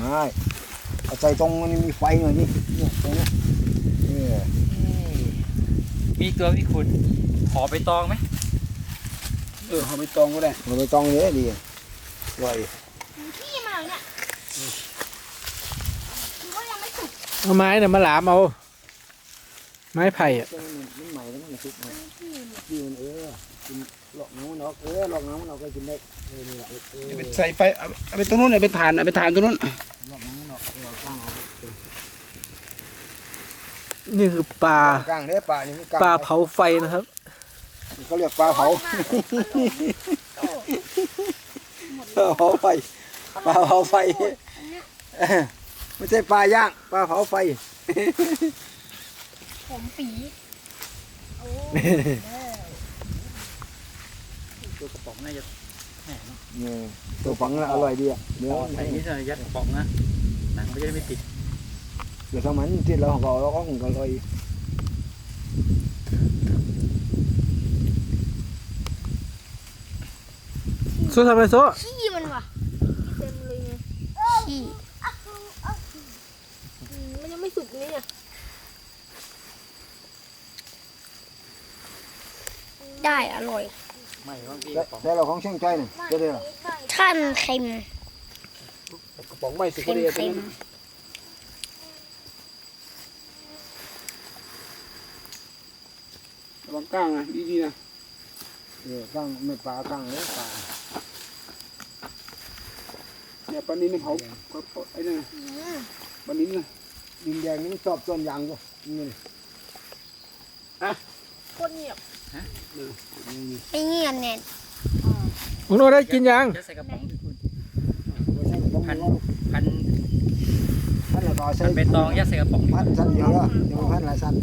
ใช่เอาใส่ตรงนี้มีไฟหน่อยดิเนี่ยตรงเนี้ยเนี่ยมีตัวพี่คุณขอไปตองไหมเออเอาไปตองก็ได้เอาไปตองเยอะดีไหวพี่มาเนี่ยหรือว่ายังไม่สุกเอาไม้เนี่ยมาหลามเอาไม้ไผ่อะมันใหม่แล้วมันสุกมันกินเออ กินหลอกน้ำมันออกเออหลอกน้ำมันออกก็กินได้เออนี่แหละเออเออเอาไปใส่ไฟเอาเอาไปตรงนู้นเอาไปถ่านเอาไปถ่านตรงนู้น หลอกน้ำมันออกเออเอาก้างออกนี่คือปลาก้างเด้อปลานี่มีก้างปลาเผาไฟนะครับ เขาเรียกปลาเผาปลาเผาไฟปลาเผาไฟเออไม่ใช่ปลาย่างปลาเผาไฟ ผมปี โอ้ ตัวกระป๋องน่าจะแหมเนี่ยตัวฝังน่ะอร่อยดีอะเนื้อใส่นี่จะยัดกระป๋องนะหนังมันจะได้ไม่ติดเดี๋ยวสมันที่เราเขาเราก็คงอร่อยสู้ทำไมโซ่ขี้มันว่ะเต็มเลยไงขี้อืมมันยังไม่สุกเลยเนี่ยได้อร่อย ไม่บางทีกแต่ระป๋องแต่เราของเชียงใจเนี่ยจะได้หรอท่านเค็มกระป๋องไม่สุกเค็ก็มดีตรงเค็มนั้นระวังก้างนะดีๆนะเออก้างไม่ปลาก้างเลยปลาเนี่ยปลานินเผาก็ไอ้นั่นนะปลานินนะดินแดงนี่มันชอบต้นยางก็นี่โคตรเงียบไม่เงียบเนี่ยคุณโอได้กินยังยัดใส่กระป๋องพี่คุณพัพันนพันพันแล้วก็ใช้พันใบตองยัดใส่กระป๋องพันสั้นเดียวแล้วยังพันหลายสั้น